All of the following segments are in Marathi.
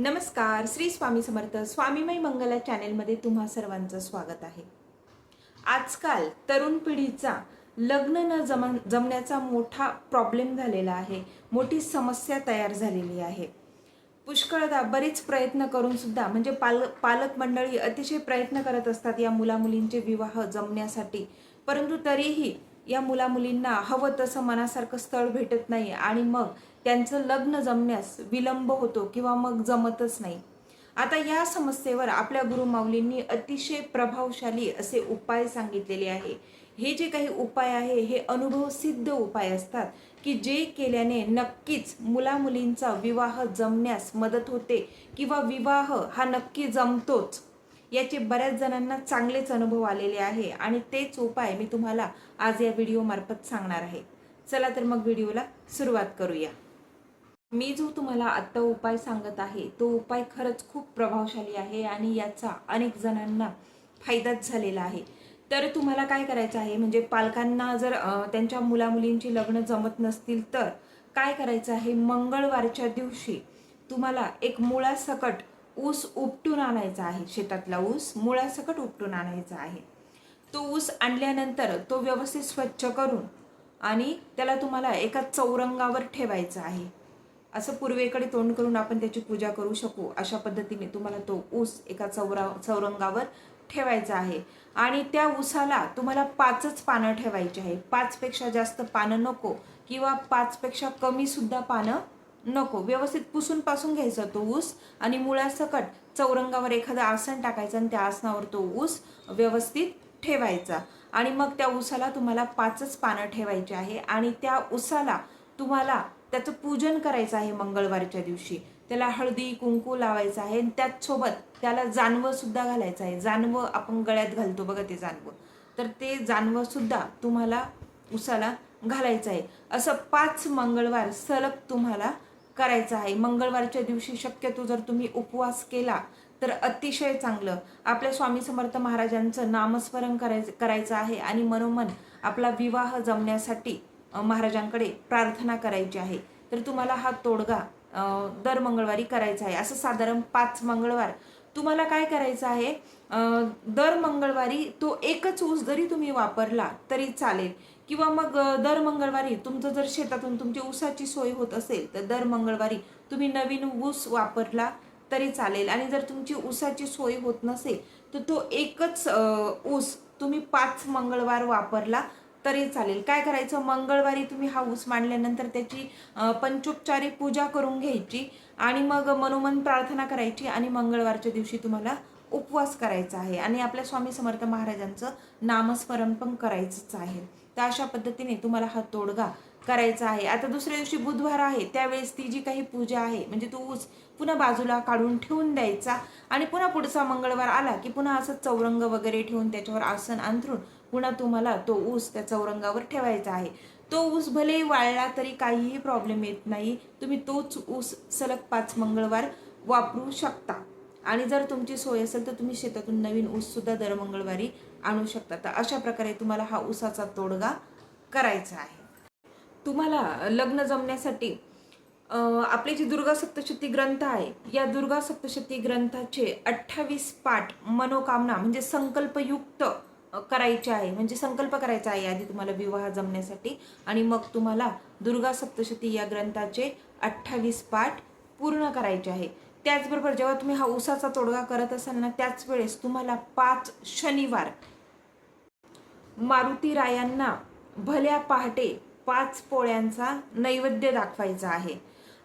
नमस्कार श्री स्वामी समर्थ स्वामीमय मंगला चॅनेलमध्ये तुम्हा सर्वांचं स्वागत आहे. आजकाल तरुण पिढीचा लग्न न जम जमण्याचा मोठा प्रॉब्लेम झालेला आहे. मोठी समस्या तयार झालेली आहे. पुष्कळदा बरेच प्रयत्न करून सुद्धा म्हणजे पाल पालक मंडळी अतिशय प्रयत्न करत असतात या मुलामुलींचे विवाह जमण्यासाठी. परंतु तरीही या मुलामुलींना हवं तसं मनासारखं स्थळ भेटत नाही आणि मग त्यांचं लग्न जमण्यास विलंब होतो किंवा मग जमतच नाही. आता या समस्येवर आपल्या गुरुमाऊलींनी अतिशय प्रभावशाली असे उपाय सांगितलेले आहे. हे जे काही उपाय आहे हे अनुभव सिद्ध उपाय असतात की जे केल्याने नक्कीच मुलामुलींचा विवाह जमण्यास मदत होते किंवा विवाह हा नक्की जमतोच. याचे बऱ्याच जणांना चांगलेच अनुभव आलेले आहे आणि तेच उपाय मी तुम्हाला आज या व्हिडिओमार्फत सांगणार आहे. चला तर मग व्हिडिओला सुरुवात करूया. मी जो तुम्हाला आत्ता उपाय सांगत आहे तो उपाय खरंच खूप प्रभावशाली आहे आणि याचा अनेक जणांना फायदाच झालेला आहे. तर तुम्हाला काय करायचं आहे म्हणजे पालकांना जर त्यांच्या मुलामुलींची लग्न जमत नसतील तर काय करायचं आहे मंगळवारच्या दिवशी तुम्हाला एक मुळासकट ऊस उपटून आणायचा आहे शेतातला ऊस मुळासकट उपटून आणायचा आहे. तो ऊस आणल्यानंतर तो व्यवस्थित स्वच्छ करून आणि त्याला तुम्हाला एका चौरंगावर ठेवायचा आहे. असं पूर्वेकडे तोंड करून आपण त्याची पूजा करू शकू अशा पद्धतीने तुम्हाला तो ऊस एका चौरा चौरंगावर ठेवायचा आहे. आणि त्या ऊसाला तुम्हाला पाचच पानं ठेवायची आहे. पाचपेक्षा जास्त पानं नको किंवा पाचपेक्षा कमीसुद्धा पानं नको व्यवस्थित पुसून पासून घ्यायचा तो ऊस आणि मुळासकट चौरंगावर एखादं आसन टाकायचं आणि त्या आसनावर तो ऊस व्यवस्थित ठेवायचा. आणि मग त्या ऊसाला तुम्हाला पाचच पानं ठेवायची आहे आणि त्या ऊसाला तुम्हाला त्याचं पूजन करायचं आहे मंगळवारच्या दिवशी. त्याला हळदी कुंकू लावायचं आहे आणि त्याचसोबत त्याला जानवंसुद्धा घालायचं आहे. जानवं आपण गळ्यात घालतो बघा ते जानवं. तर ते जानवंसुद्धा तुम्हाला उसाला घालायचं आहे. असं पाच मंगळवार सलग तुम्हाला करायचं आहे. मंगळवारच्या दिवशी शक्यतो जर तुम्ही उपवास केला तर अतिशय चांगलं. आपल्या स्वामी समर्थ महाराजांचं नामस्मरण करायचं करायचं आहे आणि मनोमन आपला विवाह जमण्यासाठी महाराजांकडे प्रार्थना करायची आहे. तर तुम्हाला हा तोडगा दर मंगळवारी करायचा आहे. असं साधारण पाच मंगळवार तुम्हाला काय करायचं आहे? दर मंगळवारी तो एकच ऊस जरी तुम्ही वापरला तरी चालेल. किंवा मग दर मंगळवारी तुमचं जर शेतातून तुमची ऊसाची सोय होत असेल तर दर मंगळवारी तुम्ही नवीन ऊस वापरला तरी चालेल. आणि जर तुमची ऊसाची सोय होत नसेल तर तो एकच ऊस तुम्ही पाच मंगळवार वापरला तरी चालेल. काय करायचं? मंगळवारी तुम्ही हा ऊस मांडल्यानंतर त्याची पंचोपचारी पूजा करून घ्यायची आणि मग मनोमन प्रार्थना करायची आणि मंगळवारच्या दिवशी तुम्हाला उपवास करायचा आहे. आणि आपल्या स्वामी समर्थ महाराजांचं नामस्मरण पण करायचंच आहे. तर अशा पद्धतीने तुम्हाला हा तोडगा करायचा आहे. आता दुसऱ्या दिवशी बुधवार आहे त्यावेळेस ती जी काही पूजा आहे म्हणजे तो ऊस पुन्हा बाजूला काढून ठेवून द्यायचा आणि पुन्हा पुढचा मंगळवार आला की पुन्हा असं चौरंग वगैरे ठेवून त्याच्यावर आसन अंथरून पुन्हा तुम्हाला तो ऊस त्या चौरंगावर ठेवायचा आहे. तो ऊस भले वाळला तरी काहीही प्रॉब्लेम येत नाही. तुम्ही तोच ऊस सलग पाच मंगळवार वापरू शकता. आणि जर तुमची सोय असेल तर तुम्ही शेतातून नवीन ऊससुद्धा दर मंगळवारी आणू शकता. तर अशा प्रकारे तुम्हाला हा उसाचा तोडगा करायचा आहे. तुम्हाला लग्न जमण्यासाठी आपले आपली जी दुर्गा सप्तशती ग्रंथ आहे या दुर्गा सप्तशती ग्रंथाचे अठ्ठावीस पाठ मनोकामना म्हणजे संकल्पयुक्त करायचे आहे. म्हणजे संकल्प करायचा आहे. आधी तुम्हाला विवाह जमण्यासाठी आणि मग तुम्हाला दुर्गा सप्तशती या ग्रंथाचे अठ्ठावीस पाठ पूर्ण करायचे आहे. त्याचबरोबर जेव्हा तुम्ही हा उसाचा तोडगा करत असाल ना त्याच वेळेस तुम्हाला पाच शनिवार मारुती रायांना भल्या पहाटे पाच पोळ्यांचा नैवेद्य दाखवायचा आहे.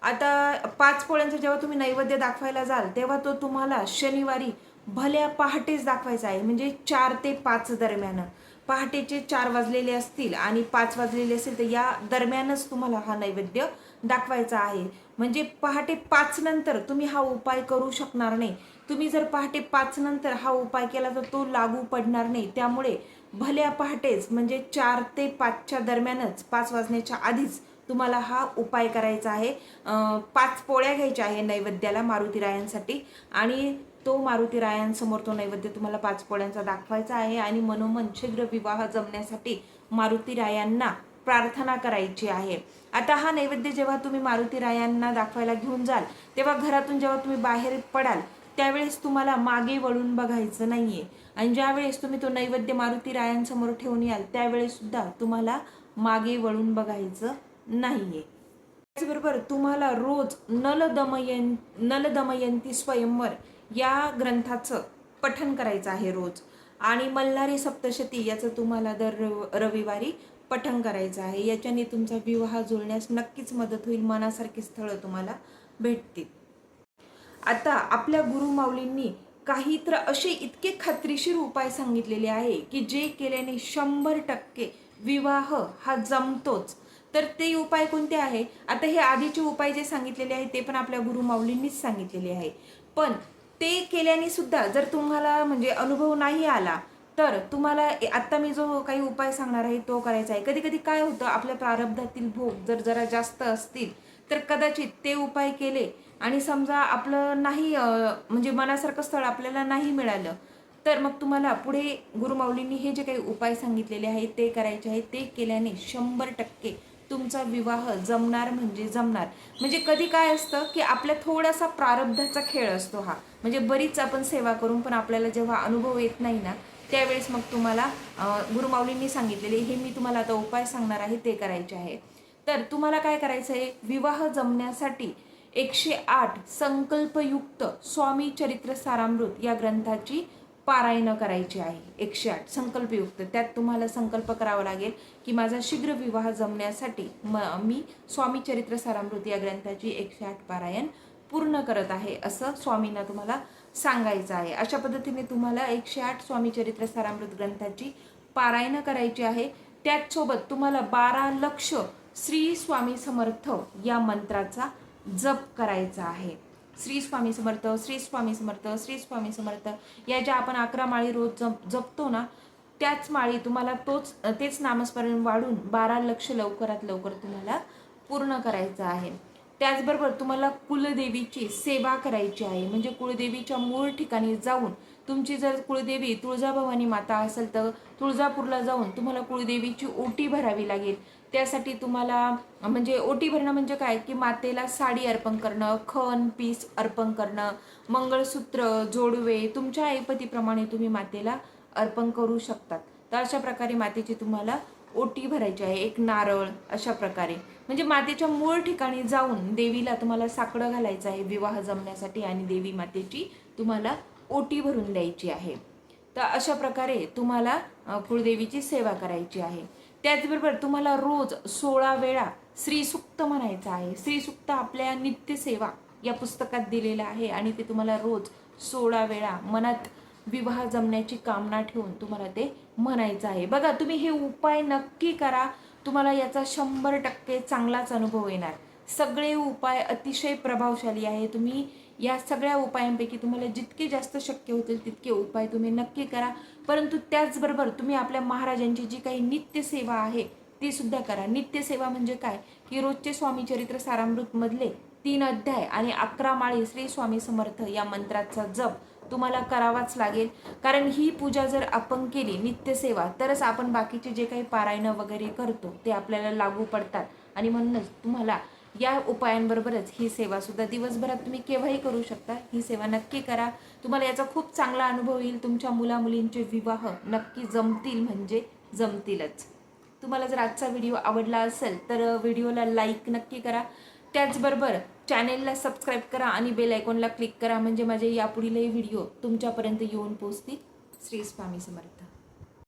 आता पाच पोळ्यांचा जेव्हा तुम्ही नैवेद्य दाखवायला जाल तेव्हा तो तुम्हाला शनिवारी भल्या पहाटेच दाखवायचा आहे. म्हणजे चार ते पाच दरम्यान. पहाटेचे चार वाजलेले असतील आणि पाच वाजलेले असेल तर या दरम्यानच तुम्हाला हा नैवेद्य दाखवायचा आहे. म्हणजे पहाटे पाच नंतर तुम्ही हा उपाय करू शकणार नाही. तुम्ही जर पहाटे पाच नंतर हा उपाय केला तर तो लागू पडणार नाही. त्यामुळे भल्या पहाटेच म्हणजे चार ते पाचच्या दरम्यानच पाच वाजण्याच्या आधीच तुम्हाला हा उपाय करायचा आहे. पाच पोळ्या घ्यायच्या आहे नैवेद्याला मारुतीरायांसाठी. आणि तो मारुती रायांसमोर तो नैवेद्य तुम्हाला पाच पोळ्यांचा दाखवायचा आहे आणि मनोमन शीघ्र विवाह जमण्यासाठी मारुतीरायांना प्रार्थना करायची आहे. आता हा नैवेद्य जेव्हा तुम्ही मारुती रायांना दाखवायला घेऊन जाल तेव्हा घरातून जेव्हा तुम्ही बाहेर पडाल त्यावेळेस तुम्हाला मागे वळून बघायचं नाहीये. आणि ज्यावेळेस तुम्ही तो नैवेद्य मारुती रायांसमोर ठेवून याल त्यावेळेस सुद्धा तुम्हाला मागे वळून बघायचं नाहीये. त्याचबरोबर तुम्हाला रोज नलदमयन नलदमयंती स्वयंवर या ग्रंथाचं पठन करायचं आहे रोज. आणि मल्हारी सप्तशती याचं तुम्हाला दर रव- रविवारी पठन करायचं आहे. याच्याने तुमचा विवाह जुळण्यास नक्कीच मदत होईल. मनासारखी स्थळं तुम्हाला भेटतील. आता आपल्या गुरुमाऊलींनी काही तर असे इतके खात्रीशीर उपाय सांगितलेले आहे की जे केल्याने शंभर टक्के विवाह हा जमतोच. तर ते उपाय कोणते आहे? आता हे आधीचे उपाय जे सांगितलेले आहे ते पण आपल्या गुरुमाऊलींनीच सांगितलेले आहे. पण ते केल्याने सुद्धा जर तुम्हाला म्हणजे अनुभव नाही आला तर तुम्हाला आत्ता मी जो काही उपाय सांगणार आहे तो करायचा आहे. कधी कधी काय होतं आपल्या प्रारब्धातील भोग जर जरा जास्त असतील तर कदाचित ते उपाय केले आणि समजा आपलं नाही म्हणजे मनासारखं स्थळ आपल्याला नाही मिळालं तर मग तुम्हाला पुढे गुरुमाऊलींनी हे जे काही उपाय सांगितलेले आहेत ते करायचे आहेत ते केल्याने शंभर टक्के तुमचा विवाह जमणार म्हणजे जमणार. म्हणजे कधी काय असतं की आपल्या थोडासा प्रारब्धाचा खेळ असतो हा. म्हणजे बरीच आपण सेवा करून पण आपल्याला जेव्हा अनुभव येत नाही ना त्यावेळेस मग तुम्हाला गुरुमाऊलींनी सांगितलेले हे मी तुम्हाला आता उपाय सांगणार आहे ते करायचे आहे. तर तुम्हाला काय करायचं आहे विवाह जमण्यासाठी एकशे आठ संकल्पयुक्त स्वामी चरित्र सारामृत या ग्रंथाची पारायणं करायची आहे. एकशे आठ संकल्पयुक्त. त्यात तुम्हाला संकल्प करावा लागेल की माझा शीघ्र विवाह जमण्यासाठी म मी स्वामी चरित्र सारामृत या ग्रंथाची एकशे आठ पारायण पूर्ण करत आहे असं स्वामींना तुम्हाला सांगायचं आहे. अशा पद्धतीने तुम्हाला एकशे आठ स्वामी चरित्र सारामृत ग्रंथाची पारायणं करायची आहे. त्याचसोबत तुम्हाला बारा लक्ष श्री स्वामी समर्थ या मंत्राचा जप करायचा आहे. श्री स्वामी समर्थ श्री स्वामी समर्थ श्री स्वामी समर्थ. या ज्या आपण अकरा माळी रोज जप जपतो ना त्याच माळी तुम्हाला तोच तेच नामस्मरण वाढून बारा लक्ष लवकरात लवकर तुम्हाला पूर्ण करायचं आहे. त्याचबरोबर तुम्हाला कुलदेवीची सेवा करायची आहे. म्हणजे कुलदेवीच्या मूळ ठिकाणी जाऊन तुमची जर कुळदेवी तुळजाभवानी माता असेल तर तुळजापूरला जाऊन तुम्हाला कुळदेवीची ओटी भरावी लागेल. त्यासाठी तुम्हाला म्हणजे ओटी भरणं म्हणजे काय? की मातेला साडी अर्पण करणं खण पीस अर्पण करणं मंगळसूत्र जोडवे तुमच्या ऐपतीप्रमाणे तुम्ही मातेला अर्पण करू शकतात. तर अशा प्रकारे मातेची तुम्हाला ओटी भरायची आहे. एक नारळ अशा प्रकारे. म्हणजे मातेच्या मूळ ठिकाणी जाऊन देवीला तुम्हाला साकडं घालायचं आहे. विवाह जमण्यासाठी आणि देवी मातेची तुम्हाला ओटी भरून द्यायची आहे. तर अशा प्रकारे तुम्हाला कुळदेवीची सेवा करायची आहे. त्याचबरोबर तुम्हाला रोज सोळा वेळा श्रीसुक्त म्हणायचं आहे. श्रीसुक्त आपल्या नित्यसेवा या पुस्तकात दिलेलं आहे आणि ते तुम्हाला रोज सोळा वेळा मनात विवाह जमण्याची कामना ठेवून तुम्हाला ते म्हणायचं आहे. बघा तुम्ही हे उपाय नक्की करा. तुम्हाला याचा शंभर टक्के चांगलाच अनुभव येणार. सगळे उपाय अतिशय प्रभावशाली आहे. तुम्ही या सगळ्या उपायांपैकी तुम्हाला जितके जास्त शक्य होतील तितके उपाय तुम्ही नक्की करा. परंतु त्याचबरोबर तुम्ही आपल्या महाराजांची जी काही नित्यसेवा आहे ती सुद्धा करा. नित्यसेवा म्हणजे काय? की रोजचे स्वामी चरित्र तीन अध्याय आणि अकरा माळी श्री स्वामी समर्थ या मंत्राचा जप तुम्हाला करावाच लागेल. कारण ही पूजा जर आपण केली नित्यसेवा तरच आपण बाकीचे जे काही पारायणं वगैरे करतो ते आपल्याला लागू पडतात. आणि म्हणूनच तुम्हाला या उपायांबरोबरच ही सेवा सुद्धा दिवसभरात तुम्ही केव्हाही करू शकता. ही सेवा नक्की करा. तुम्हाला याचा खूप चांगला अनुभव येईल. तुमच्या मुलामुलींचे विवाह नक्की जमतील म्हणजे जमतीलच. तुम्हाला जर आजचा व्हिडिओ आवडला असेल तर व्हिडिओला लाईक नक्की करा. त्याचबरोबर चॅनेलला सबस्क्राईब करा आणि बेल आयकॉनला क्लिक करा. म्हणजे माझे यापुढीलही व्हिडिओ तुमच्यापर्यंत येऊन पोचतील श्री स्वामी समर्थ.